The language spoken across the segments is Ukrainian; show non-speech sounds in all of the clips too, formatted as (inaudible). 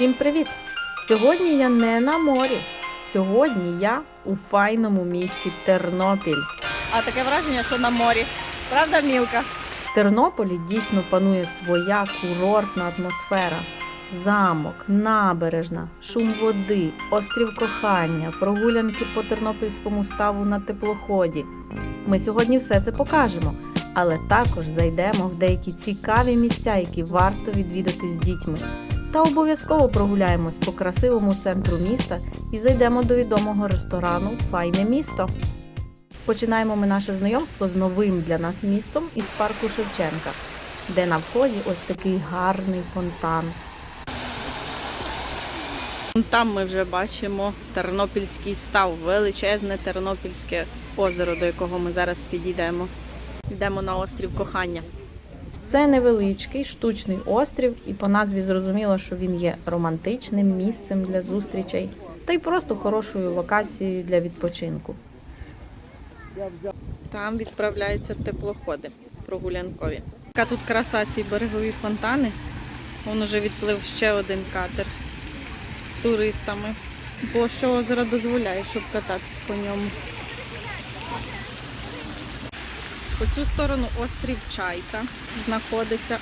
Всім привіт! Сьогодні я не на морі. Сьогодні я у файному місті Тернопіль. А таке враження, що на морі. Правда, Мілка? В Тернополі дійсно панує своя курортна атмосфера. Замок, набережна, шум води, острів кохання, прогулянки по тернопільському ставу на теплоході. Ми сьогодні все це покажемо, але також зайдемо в деякі цікаві місця, які варто відвідати з дітьми. Та обов'язково прогуляємось по красивому центру міста і зайдемо до відомого ресторану Файне місто. Починаємо ми наше знайомство з новим для нас містом із парку Шевченка, де на вході ось такий гарний фонтан. Там ми вже бачимо Тернопільський став, величезне Тернопільське озеро, до якого ми зараз підійдемо. Йдемо на острів кохання. Це невеличкий штучний острів, і по назві зрозуміло, що він є романтичним місцем для зустрічей та й просто хорошою локацією для відпочинку. Там відправляються теплоходи прогулянкові. Яка тут краса ці берегові фонтани. Вон уже відплив ще один катер з туристами. Бо що озеро дозволяє, щоб кататись по ньому. По цю сторону острів Чайка знаходиться.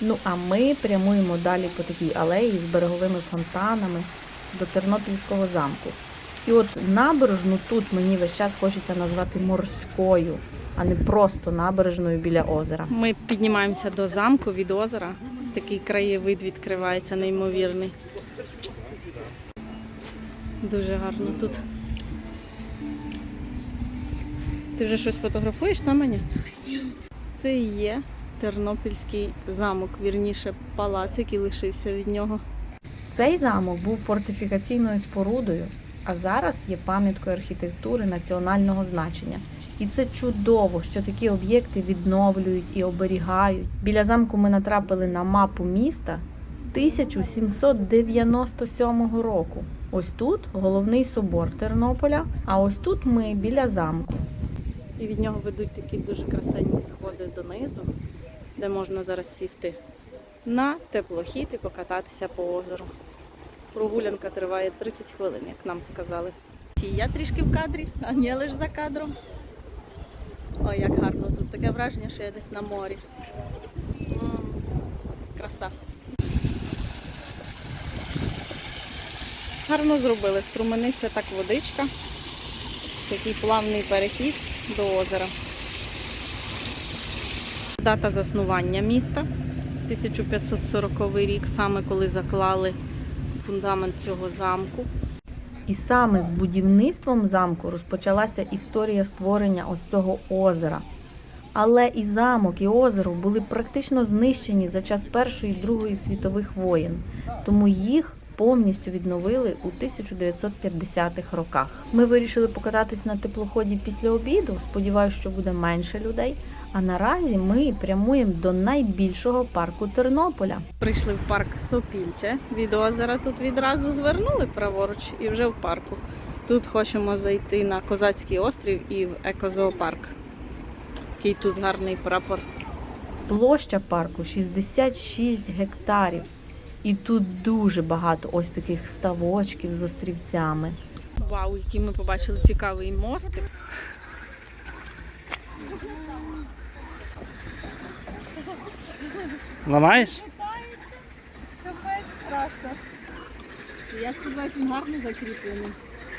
Ну а ми прямуємо далі по такій алеї з береговими фонтанами до Тернопільського замку. І от набережну тут мені весь час хочеться назвати морською, а не просто набережною біля озера. Ми піднімаємося до замку від озера. Ось такий краєвид відкривається неймовірний. Дуже гарно тут. Ти вже щось фотографуєш на мені? Це і є Тернопільський замок, вірніше палац, який лишився від нього. Цей замок був фортифікаційною спорудою, а зараз є пам'яткою архітектури національного значення. І це чудово, що такі об'єкти відновлюють і оберігають. Біля замку ми натрапили на мапу міста 1797 року. Ось тут головний собор Тернополя, а ось тут ми біля замку. І від нього ведуть такі дуже красиві сходи донизу, де можна зараз сісти на теплохід і покататися по озеру. Прогулянка триває 30 хвилин, як нам сказали. Я трішки в кадрі, а не лише за кадром. Ой, як гарно тут. Таке враження, що я десь на морі. Краса. Гарно зробили. Струмениться так водичка. Такий плавний перехід до озера. Дата заснування міста 1540 рік, саме коли заклали фундамент цього замку. І саме з будівництвом замку розпочалася історія створення ось цього озера. Але і замок, і озеро були практично знищені за час Першої і Другої світових воєн, тому їх повністю відновили у 1950-х роках. Ми вирішили покататись на теплоході після обіду. Сподіваюся, що буде менше людей. А наразі ми прямуємо до найбільшого парку Тернополя. Прийшли в парк Сопільче. Від озера тут відразу звернули праворуч і вже в парку. Тут хочемо зайти на Козацький острів і в екозоопарк. Який тут гарний прапор. Площа парку 66 гектарів. І тут дуже багато ось таких ставочків з острівцями. Вау, який ми побачили цікавий мостик. Ламаєш? Я сподіваюся, він гарно закріплений.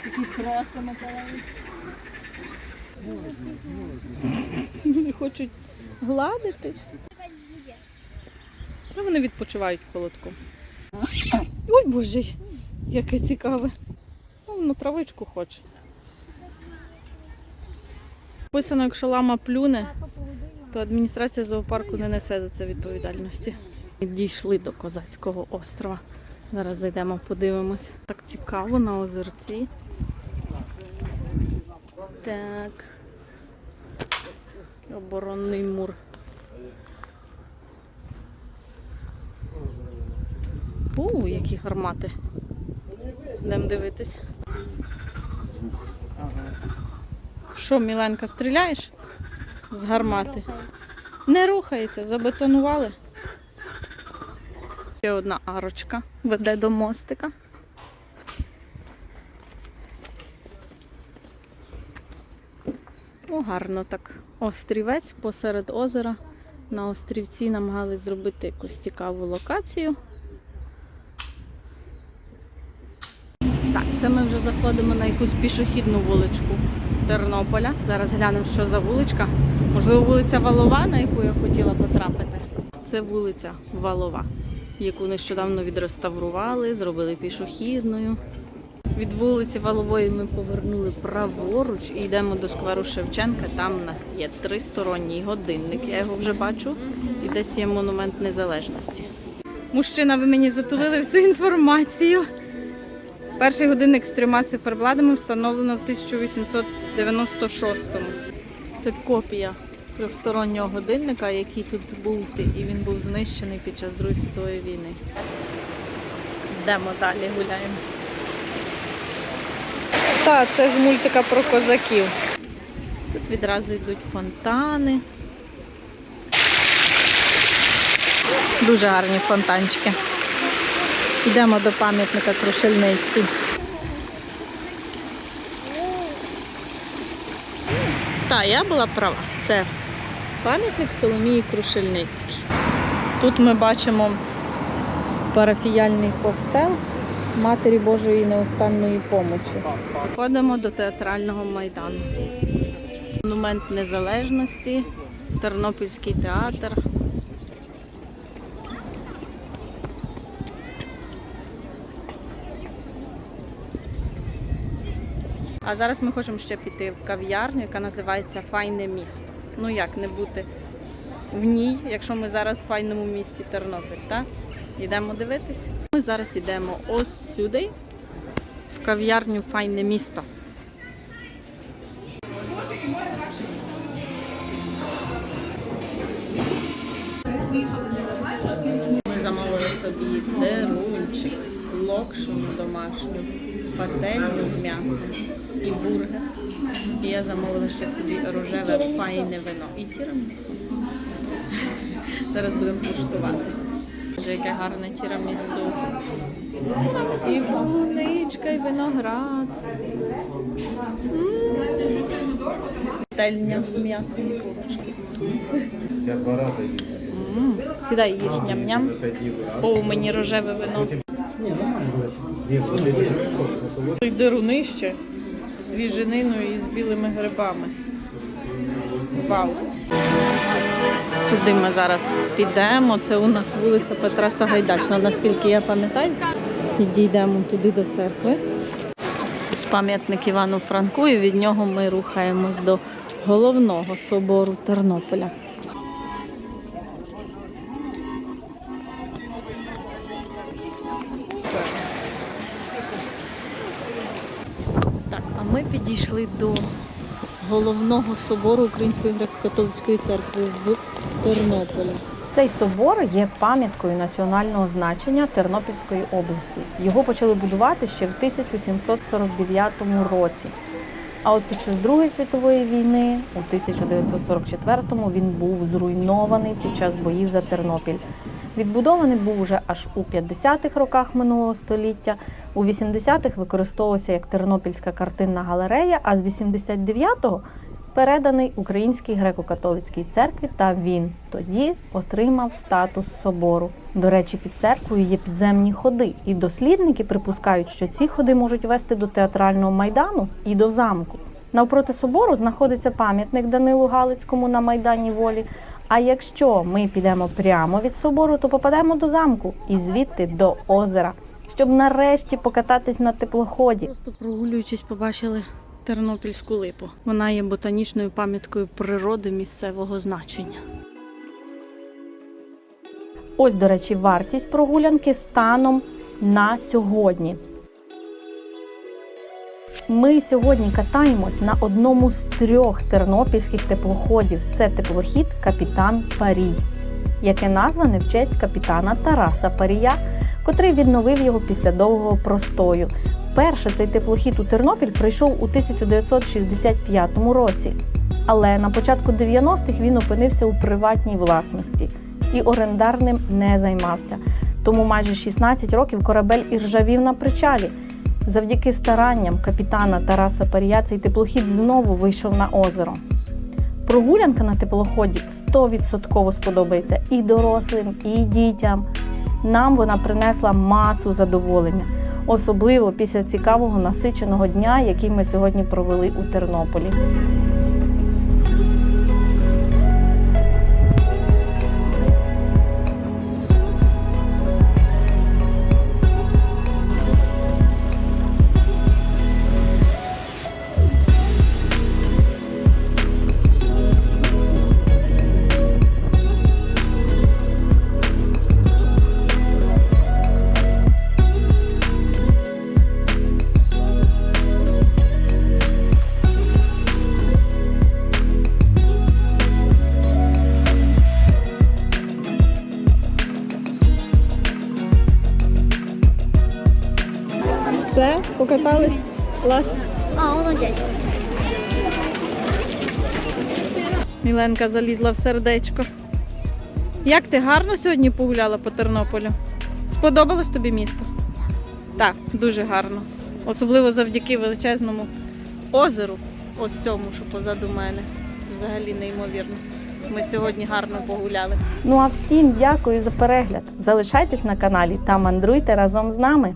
Такі кроси металеві. Вони хочуть гладитись. Та вони відпочивають в холодку. (coughs) Ой боже, яке цікаве. Ну, Воно травичку хоче. Писано, якщо лама плюне, то адміністрація зоопарку не несе за це відповідальності. Дійшли до Козацького острова. Зараз зайдемо, подивимось. Так цікаво на озерці. Так. Оборонний мур. У, які гармати. Йдемо дивитись. Що, Міленка, стріляєш? З гармати. Не рухається, забетонували. Ще одна арочка веде до мостика. О, гарно так. Острівець посеред озера. На острівці намагались зробити якусь цікаву локацію. Це ми вже заходимо на якусь пішохідну вуличку Тернополя. Зараз глянемо, що за вуличка. Можливо, вулиця Валова, на яку я хотіла потрапити. Це вулиця Валова, яку нещодавно відреставрували, зробили пішохідною. Від вулиці Валової ми повернули праворуч і йдемо до скверу Шевченка. Там у нас є тристоронній годинник, я його вже бачу, і десь є монумент незалежності. Мужчина, ви мені затулили всю інформацію. Перший годинник з трьома циферблатами встановлено в 1896-му. Це копія трьохстороннього годинника, який тут був, і він був знищений під час Другої світової війни. Йдемо далі, гуляємо. Так, це з мультика про козаків. Тут відразу йдуть фонтани. Дуже гарні фонтанчики. Йдемо до пам'ятника Крушельницький. Так, я була права. Це пам'ятник Соломії Крушельницькій. Тут ми бачимо парафіяльний костел Матері Божої неостанної помочі. Ходимо до театрального майдану. Монумент Незалежності, Тернопільський театр. А зараз ми хочемо ще піти в кав'ярню, яка називається Файне місто. Ну як не бути в ній, якщо ми зараз в файному місті Тернопіль, так? Йдемо дивитись. Ми зараз йдемо ось сюди, в кав'ярню Файне місто. Ми замовили собі дерунчик, локшину домашню, пательню з м'ясом і бургер. І я замовила ще собі рожеве файне вино і тірамісу. Зараз будемо куштувати. Боже, яке гарне тірамісу. І полуничка, і виноград. Пательня з м'ясом курочки. Я два рази їздив. Сідай їж ням-ням. О, мені рожеве вино. Той дерунище з свіжининою і з білими грибами. Вау! Сюди ми зараз підемо. Це у нас вулиця Петра Сагайдачна, наскільки я пам'ятаю. І дійдемо туди до церкви. З пам'ятник Івану Франку, і від нього ми рухаємось до головного собору Тернополя. Так, а ми підійшли до головного собору Української греко-католицької церкви в Тернополі. Цей собор є пам'яткою національного значення Тернопільської області. Його почали будувати ще в 1749 році. А от під час Другої світової війни, у 1944-му, він був зруйнований під час боїв за Тернопіль. Відбудований був уже аж у 50-х роках минулого століття. У 80-х використовувався як Тернопільська картинна галерея, а з 89-го переданий Українській греко-католицькій церкві, та він тоді отримав статус собору. До речі, під церквою є підземні ходи, і дослідники припускають, що ці ходи можуть вести до театрального майдану і до замку. Навпроти собору знаходиться пам'ятник Данилу Галицькому на Майдані Волі. А якщо ми підемо прямо від собору, то попадемо до замку і звідти до озера, щоб нарешті покататись на теплоході. Просто прогулюючись, побачили Тернопільську липу. Вона є ботанічною пам'яткою природи місцевого значення. Ось, до речі, вартість прогулянки станом на сьогодні. Ми сьогодні катаємось на одному з трьох тернопільських теплоходів. Це теплохід Капітан Парій, яке назване в честь капітана Тараса Парія, котрий відновив його після довгого простою. Вперше цей теплохід у Тернопіль прийшов у 1965 році. Але на початку 90-х він опинився у приватній власності і орендарним не займався. Тому майже 16 років корабель і ржавів на причалі. Завдяки старанням капітана Тараса Парія цей теплохід знову вийшов на озеро. Прогулянка на теплоході 100% сподобається і дорослим, і дітям. Нам вона принесла масу задоволення, особливо після цікавого насиченого дня, який ми сьогодні провели у Тернополі. Покатались. Клас. А, воно дядько. Міленка залізла в сердечко. Як ти гарно сьогодні погуляла по Тернополю? Сподобалось тобі місто? Так, дуже гарно. Особливо завдяки величезному озеру, ось цьому, що позаду мене. Взагалі неймовірно. Ми сьогодні гарно погуляли. Ну а всім дякую за перегляд. Залишайтесь на каналі та мандруйте разом з нами.